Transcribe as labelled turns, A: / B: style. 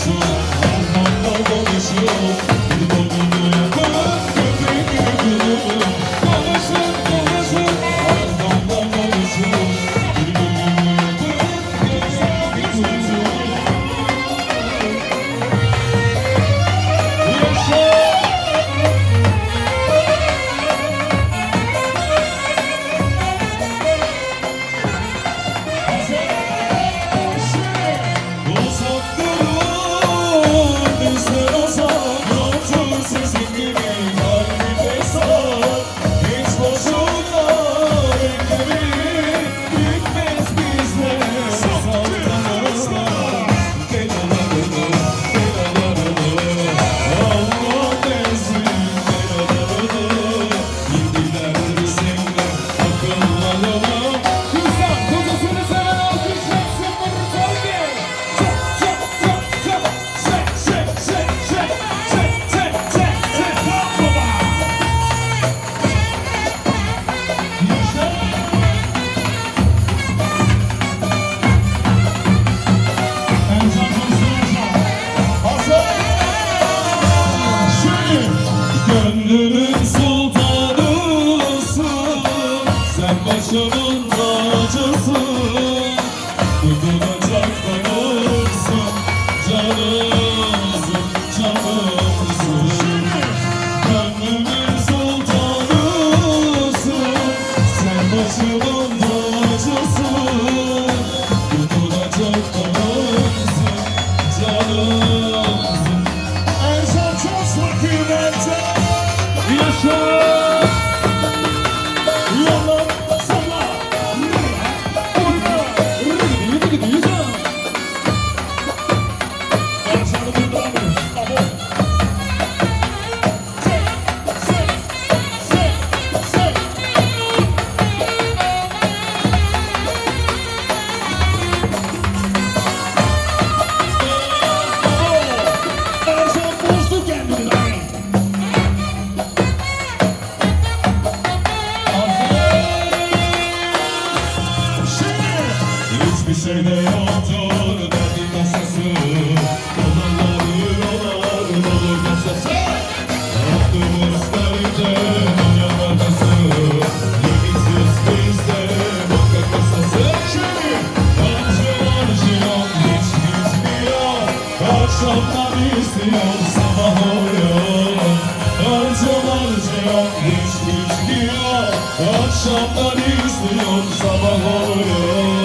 A: Jesús. Gönlümün sultanısın. Sen başımın tacısın. Whoa! Köşede yoktur derdi kasası Dolanlar yolar dolu kasası. Yaptığımız karınca dünya makası Yeminsiz bizde banka kasası. Şimdi parçalar cihan hiç bitmiyor Akşamdan istiyor sabah oluyor. Parçalar cihan hiç bitmiyor Akşamdan istiyor sabah oluyor.